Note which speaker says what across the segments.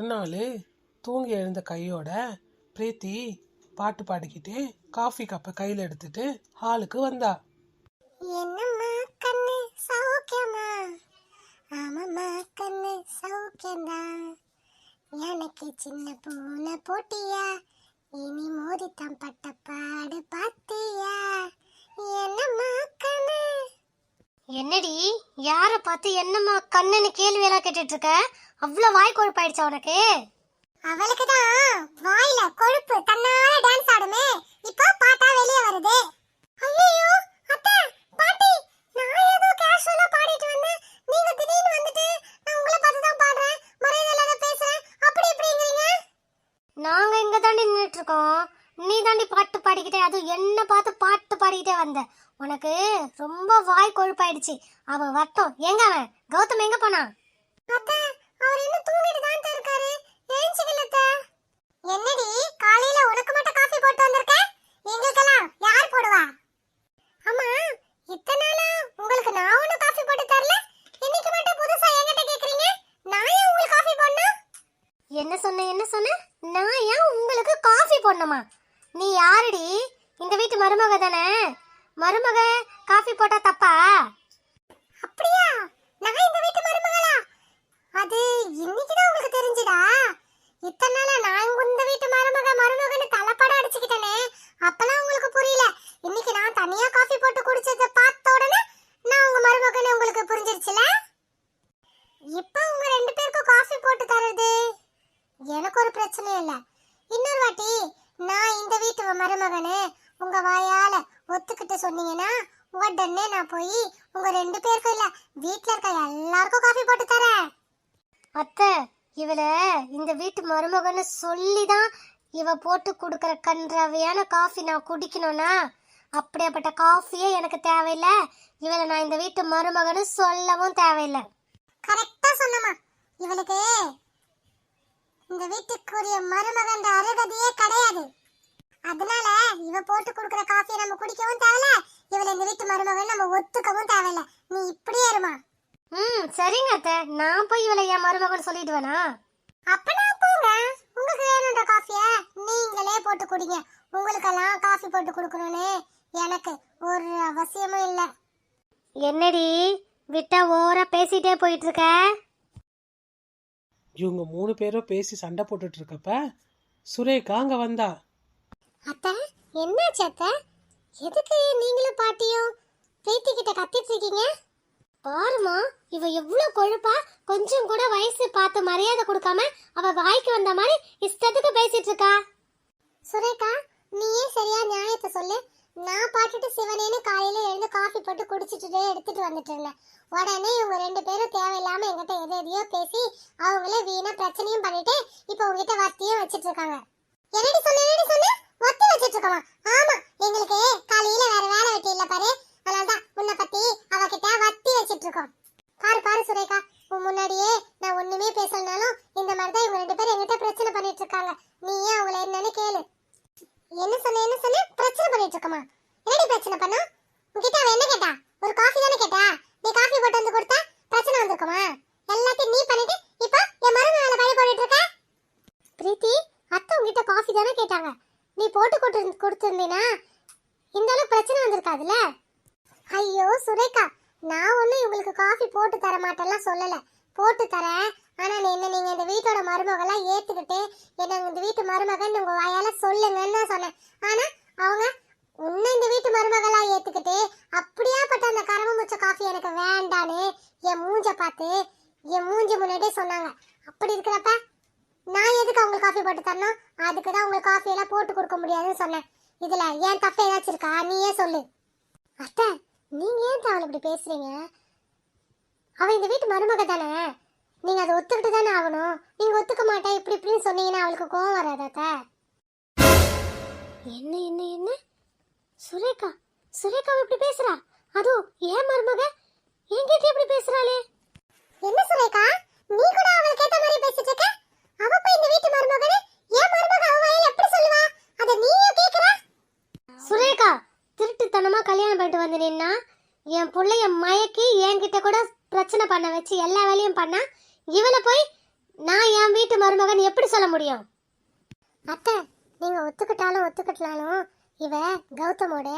Speaker 1: ஒரு நாள் தூங்கி எழுந்த கையோட பிரீத்தி பாட்டு பாடிக்கிட்டு காஃபி கப்பை கையில் எடுத்துட்டு ஹாலுக்கு வந்தா.
Speaker 2: என்னம்மா கண்ணு சௌக்கியமா? ஆமாம்மா கண்ணு சௌக்கியம்தான் எனக்கு சின்ன பூனை போட்டியா? இனி மோதித்தான் பட்ட பாடு பார்த்தியா? என்னம்மா
Speaker 3: என்னடி? யார பார்த்து என்னம்மா கண்ணுன்னு கேள்வி எல்லாம் கேட்டுட்டு இருக்க அவ்வளவு வாய் கொழுப்பாயிடுச்சா உனக்கு?
Speaker 2: அவளுக்கு தான் வாயில கொழுப்பு தன்னால டான்ஸ் ஆடுமே. இப்போ பாட்டா வெளியே வருது. ஐயோ அத்தை பாட்டி நான் ஏதோ கேஷுவலா பாடிட்டு வந்தேன். நீங்க திடீர்னு வந்துட்டு நான் உங்களை பார்த்து தான் பாடுறேன். மரியாதை இல்லாத பேசுறேன். அப்படி இப்படிங்கிறீங்க?
Speaker 3: நாங்க இங்க தாண்டி நின்றுட்டு இருக்கோம் நீ தாண்டி பாட்டு பாடிக்கிட்டே அதுவும் என்ன பார்த்து பாட்டு பாடிக்கிட்டே வந்த. உனக்கு ரொம்ப வாய் கொழுப்பாயிடுச்சு. அவன் வரட்டும் எங்க அவன்? கௌதம் எங்க போனான்?
Speaker 2: அத்தை அவர் இன்னும் தூங்கிட்டு தான் இருக்காரு. அத்தை. என்னடி காலையில உனக்கு மட்டும் காஃபி போட்டு வந்திருக்க? எங்களுக்கெல்லாம் யார் போடுவா? ஆமா இத்தனை நாளா உங்களுக்கு நான் ஒன்னும் காஃபி போட்டு தரல? இன்னைக்கு மட்டும் புதுசா என்கிட்ட கேக்குறீங்க? நான் ஏன் உங்களுக்கு காஃபி போடணும்?
Speaker 3: என்ன சொன்ன என்ன சொன்ன? நான் ஏன் உங்களுக்கு காஃபி போடணுமா? நீ யாருடி? இந்த வீட்டு மருமக தானே? மருமக காஃபி போட்டா தப்பா?
Speaker 2: அப்படியா? நான் இந்த வீட்டு மருமகளா? அது இன்னைக்கு தான் உங்களுக்கு தெரிஞ்சுதா? இத்தனை நாளா நான் இந்த வீட்டு மருமக மருமகன்னு தலைப்படம் அடிச்சுக்கிட்டேனே. அப்பெல்லாம் உங்களுக்கு புரியல. இன்னைக்கு நான் தனியா காஃபி போட்டு குடிச்சத பார்த்த உடனே நான் உங்க மருமகன்னு உங்களுக்கு புரிஞ்சிருச்சுல? இப்போ உங்க ரெண்டு பேருக்கும் காஃபி போட்டு தர்றது எனக்கு ஒரு பிரச்சனையும் இல்லை. இன்னொரு வாட்டி நான் இந்த வீட்டு மருமகனு உங்க வாயால ஒத்துக்கிட்டு சொன்னீங்கன்னா உடனே நான் போய் உங்க ரெண்டு பேருக்கும் இல்ல வீட்ல இருக்க எல்லாருக்கும் காஃபி போட்டு தரேன்.
Speaker 3: அத்தை இவள இந்த வீட்டு மருமகன்னு சொல்லி தான் இவ போட்டு கொடுக்குற கன்றாவையான காஃபி நான் குடிக்கணும்னா அப்படியாப்பட்ட காஃபியே எனக்கு தேவையில்லை. இவளை நான் இந்த வீட்டு மருமகன்னு சொல்லவும் தேவையில்லை.
Speaker 2: கரெக்டா சொன்னமா இவளுக்கு இந்த வீட்டுக்குரிய மருமகன்ற அருகதையே கிடையாது. அதனால இவ போட்டு கொடுக்குற காஃபியை நம்ம குடிக்கவும் தேவையில்ல. இவளை இந்த வீட்டு மருமகன் நம்ம ஒத்துக்கவும் தேவையில்ல. நீ இப்படியே இருமா.
Speaker 3: ம் சரிங்க அத்தை. நான் போய் இவளை என் மருமகன் சொல்லிடுவேனா?
Speaker 2: அப்பனா போங்க. உங்களுக்கு வேணுன்ற காஃபிய நீங்களே போட்டு குடிங்க. உங்களுக்கெல்லாம் காஃபி போட்டு கொடுக்கணும்னு எனக்கு ஒரு அவசியமும் இல்லை.
Speaker 3: என்னடி விட்டா ஓவரா பேசிட்டே போயிட்டு இருக்க
Speaker 1: இவங்க மூணு பேரும் பேசி சண்டை போட்டுட்டு இருக்கப்ப சுரேகா அங்க வந்தா.
Speaker 2: அத்தை என்னாச்சு அத்தை? எதுக்கு நீங்களும் பாட்டியும் பிரீத்தி கிட்ட கத்திட்டு இருக்கீங்க?
Speaker 3: பாருமா இவ எவ்வளவு கொழுப்பா கொஞ்சம் கூட வயசு பார்த்து மரியாதை கொடுக்காம அவ வாய்க்கு வந்த மாதிரி இஷ்டத்துக்கு பேசிட்டு இருக்கா?
Speaker 2: சுரேகா நீயே சரியா நியாயத்தை சொல்லு? நான் பாட்டுட்டு சிவனேன்னு காலையில எழுந்து காஃபி போட்டு குடிச்சிட்டு எடுத்துட்டு வந்துட்டு இருந்தேன். உடனே இவங்க ரெண்டு பேரும் தேவையில்லாம எங்கிட்ட எது எதையோ பேசி அவங்களே வீணா பிரச்சனையும் பண்ணிட்டு இப்போ உங்ககிட்ட வத்தியும் வச்சிட்டு இருக்காங்க. என்னடி சொல்லு என்னடி சொல்லு? ஒத்தி வச்சிட்டு இருக்கோமா? ஆமா எங்களுக்கு காலையில வேற வேலை வெட்டி இல்ல பாரு அதனாலதான் உன்னை பத்தி அவகிட்ட வத்தி வச்சிட்டு இருக்கோம் பாரு பாரு சுரேகா உன் முன்னாடியே நான் ஒண்ணுமே பேசலனாலும் இந்த மாதிரி தான் இவங்க ரெண்டு பேரும் என்கிட்ட பிரச்சனை பண்ணிட்டு இருக்காங்க நீயே அவங்கள என்னன்னு கேளு என்ன சொன்ன என்ன சொன்ன பிரச்சனை பண்ணிட்டு இருக்கமா என்னடி பிரச்சனை பண்ணா உன்கிட்ட அவ என்ன கேட்டா ஒரு காஃபி தானே கேட்டா நீ காஃபி போட்டு வந்து கொடுத்தா பிரச்சனை வந்திருக்குமா எல்லாத்தையும் நீ பண்ணிட்டு இப்போ என் மருமக மேல பழி போட்டுட்டு இருக்க பிரீத்தி அத்தை உன்கிட்ட காஃபி தானே கேட்டாங்க நீ போட்டு கொடுத்து கொடுத்துருந்தீனா? இந்த அளவுக்கு பிரச்சனை வந்திருக்காதுல்ல? ஐயோ சுரேகா நான் ஒன்றும் இவங்களுக்கு காஃபி போட்டு தர மாட்டேன்லாம் சொல்லலை. போட்டு தரேன். ஆனால் என்ன நீங்கள் இந்த வீட்டோட மருமகளாக ஏற்றுக்கிட்டு என்ன இந்த வீட்டு மருமகன் உங்கள் வாயால் சொல்லுங்கன்னு தான் சொன்னேன். ஆனால் அவங்க உன்னை இந்த வீட்டு மருமகளாக ஏற்றுக்கிட்டு அப்படியாப்பட்ட அந்த கரம முச்ச காஃபி எனக்கு வேண்டான்னு என் மூஞ்ச பார்த்து என் மூஞ்சி முன்னாடியே சொன்னாங்க. அப்படி இருக்கிறப்ப நான் எதுக்கு அவங்களுக்கு காஃபி போட்டு தரணும்? அதுக்கு தான் உங்களுக்கு காஃபி எல்லாம் போட்டு கொடுக்க முடியாதுன்னு சொன்னேன். இதில் ஏன் தப்பு ஏதாச்சும் இருக்கா? நீயே சொல்லு? அத்தை நீங்க ஏன் அவளை இப்படி பேசுறீங்க? அவ இந்த வீட்டு மருமக தானே? நீங்க அதை ஒத்துக்கிட்டு தானே ஆகணும்? நீங்க ஒத்துக்க மாட்டா இப்படி இப்படின்னு சொன்னீங்கன்னா அவளுக்கு கோவம் வராதா
Speaker 3: என்ன என்ன என்ன? சுரேகா சுரேகா இப்படி பேசுறா? அதுவும் ஏன் மருமக? என்கிட்ட இப்படி பேசுறாளே?
Speaker 2: என்ன சுரேகா நீ கூட அவளுக்கு ஏத்த மாதிரி பேசிட்டு இருக்க அவ போய் இந்த வீட்டு மருமகனே ஏன் மருமக அவ வாயில எப்படி சொல்லுவா அத நீயும் கேக்குற
Speaker 3: சுரேகா திருட்டுத்தனமா கல்யாணம் பண்ணிட்டு வந்து நின்னா என் புள்ளைய மயக்கி என்கிட்ட கூட பிரச்சனை பண்ண வச்சு எல்லா வேலையும் பண்ணா இவளை போய் நான் என் வீட்டு மருமகன் எப்படி சொல்ல முடியும்?
Speaker 2: அத்தை நீங்க ஒத்துக்கிட்டாலும் ஒத்துக்கிட்டாலும் இவ கௌதமோட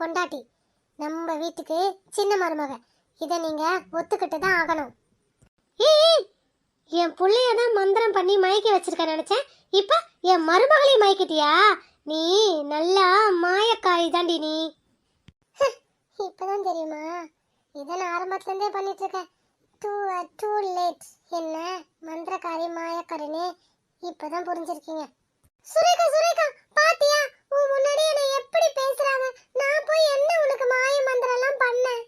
Speaker 2: பொண்டாட்டி. நம்ம வீட்டுக்கு சின்ன மருமக இதை நீங்க ஒத்துக்கிட்டு தான் ஆகணும்.
Speaker 3: ஏய் என் புள்ளைய தான் மந்திரம் பண்ணி மயக்கி வச்சிருக்க நினைச்சேன். இப்ப என் மருமகளையும் மயக்கிட்டியா? நீ நல்லா மாயக்காரி தாண்டி நீ.
Speaker 2: இப்பதான் தெரியுமா? இதை நான் ஆரம்பத்துல இருந்தே பண்ணிட்டு இருக்கேன் டூ டூ லேட் என்ன? மந்திரக்காரி மாயக்காரின்னு இப்பதான் புரிஞ்சிருக்கீங்க. சுரேகா சுரேகா பாத்தியா? உன் முன்னாடி என்ன எப்படி பேசுறாங்க? நான் போய் என்ன உனக்கு மாய மந்திரம் எல்லாம் பண்ணேன்?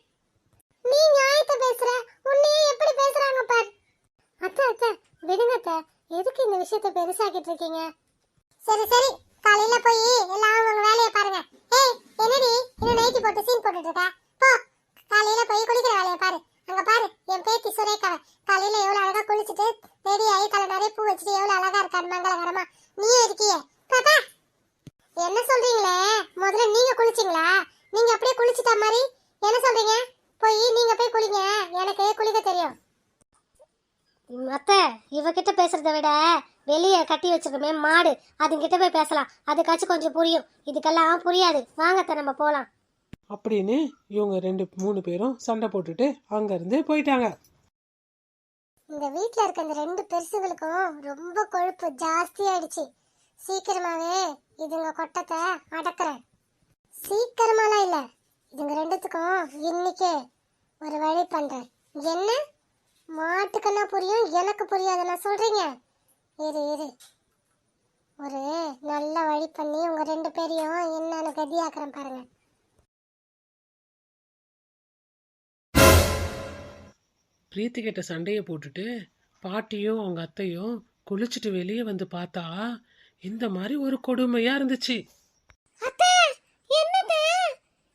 Speaker 2: நீ நியாயத்தை பேசுற. உன்னையே எப்படி பேசுறாங்க பார். அத்தை அத்தை விடுங்க அத்தை. எதுக்கு இந்த விஷயத்தை பெருசாக்கிட்டு இருக்கீங்க? சரி சரி. காலையில போய் எல்லாம் அவங்க வேலையை பாருங்க. ஏய் என்னடி? இன்னும் நைட்டி போட்டு சீன் போட்டுட்டு இருக்க? போ. காலையில போய் குளிக்கிற வேலையை பாரு. அங்க பாரு என் பேத்தி சுரேகாவை காலையில எவ்வளவு அழகா குளிச்சுட்டு ரெடி ஆகி தலை நிறைய பூ வச்சுட்டு எவ்வளவு அழகா இருக்காரு மங்களகரமா. நீயும் இருக்கியே. பாப்பா என்ன சொல்றீங்களே? முதல்ல நீங்க குளிச்சிங்களா? நீங்க அப்படியே குளிச்சிட்ட மாதிரி என்ன சொல்றீங்க? போய் நீங்க போய் குளிங்க. எனக்கு குளிக்க தெரியும்.
Speaker 3: ம், அத்தை இவகிட்ட பேசுறத விட வெளியே கட்டி வச்சிருக்கமே மாடு. அதுங்கிட்ட போய் பேசலாம். அதுக்காச்சும் கொஞ்சம் புரியும். இதுக்கெல்லாம் புரியாது. வாங்கத்த நம்ம போலாம்.
Speaker 1: அப்படின்னு இவங்க ரெண்டு மூணு பேரும் சண்டை போட்டுட்டு அங்கேருந்து போயிட்டாங்க.
Speaker 2: இந்த வீட்டில் இருக்க இந்த ரெண்டு பெருசுகளுக்கும் ரொம்ப கொழுப்பு ஜாஸ்தி ஆயிடுச்சு. சீக்கிரமாவே இதுங்க கொட்டத்தை அடக்குறேன். சீக்கிரமாலாம் இல்ல. இதுங்க ரெண்டுத்துக்கும் இன்னைக்கே ஒரு வழி பண்றேன். என்ன? மாட்டுக்கெல்லாம் புரியும் எனக்கு புரியாது நான் சொல்றீங்க? இரு இரு. ஒரு நல்ல வழி பண்ணி உங்க ரெண்டு பேரையும் என்னன்னு கதியாக்குறேன் பாருங்க.
Speaker 1: பிரீத்தி கிட்ட சண்டையை போட்டுட்டு பாட்டியும் அவங்க அத்தையும் குளிச்சுட்டு வெளியே வந்து பார்த்தா இந்த மாதிரி ஒரு கொடுமையா இருந்துச்சு.
Speaker 3: அத்தை என்னது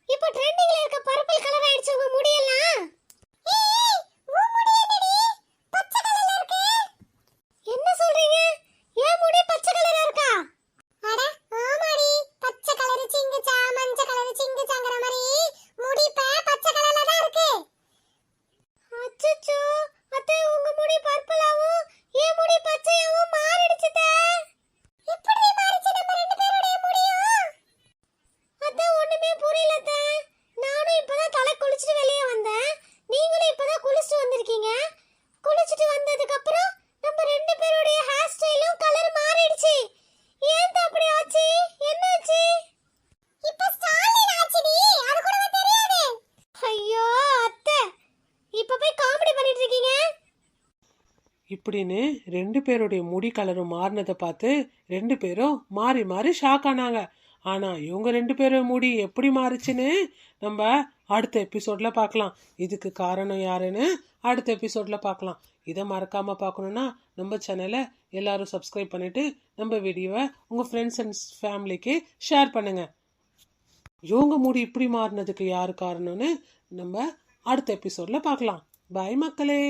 Speaker 3: இப்போ ட்ரெண்டிங்ல இருக்க பர்பிள் கலர் ஆயிடுச்சு உங்க முடியெல்லாம் என்ன சொல்றீங்க ஏன் முடி பச்சை கலரா இருக்கா
Speaker 2: அட ஆமாடி பச்சை கலர் சிங்குச்சா மஞ்சள் கலர் சிங்குச்சாங்கிற மாதிரி முடி இப்ப பச்சை கலர்ல தான் இருக்கு
Speaker 3: அச்சச்சோ அத்தை உங்க முடி பர்பிளாவும் ஏன் முடி பச்சையாவும் மாறிடுச்சு அத்தை.
Speaker 2: இப்படி மாறிச்சு நம்ம ரெண்டு பேருடைய முடியும்
Speaker 3: அத்தை ஒண்ணுமே புரியல அத்தை. நானும் இப்பதான் தலை குளிச்சுட்டு வெளியே வந்தேன் நீங்களும் இப்பதான் குளிச்சுட்டு வந்திருக்கீங்க குளிச்சிட்டு வந்ததுக்கு அப்புறம் நம்ம ரெண்டு பேருடைய ஹேர் ஸ்டைலும் கலர் மாறிடுச்சு. ஏன் அப்படி ஆச்சு? என்னாச்சு?
Speaker 2: இப்ப ஸ்டாலின் ஆச்சுடி. அது கூட தெரியாது.
Speaker 3: ஐயோ அத்தை. இப்ப போய் காமெடி பண்ணிட்டு இருக்கீங்க?
Speaker 1: இப்படின்னு ரெண்டு பேருடைய முடி கலரும் மாறினதை பார்த்து ரெண்டு பேரும் மாறி மாறி ஷாக் ஆனாங்க. ஆனா இவங்க ரெண்டு பேரும் முடி எப்படி மாறுச்சுன்னு நம்ம அடுத்த எபிசோடில் பார்க்கலாம். இதுக்கு காரணம் யாருன்னு அடுத்த எபிசோடில் பார்க்கலாம். இதை மறக்காமல் பார்க்கணுன்னா நம்ம சேனலை எல்லாரும் சப்ஸ்கிரைப் பண்ணிவிட்டு நம்ம வீடியோவை உங்கள் ஃப்ரெண்ட்ஸ் அண்ட் ஃபேமிலிக்கு ஷேர் பண்ணுங்கள் இவங்க மூடி இப்படி மாறினதுக்கு யார் காரணம்னு நம்ம அடுத்த எபிசோடில் பார்க்கலாம். பாய் மக்களே.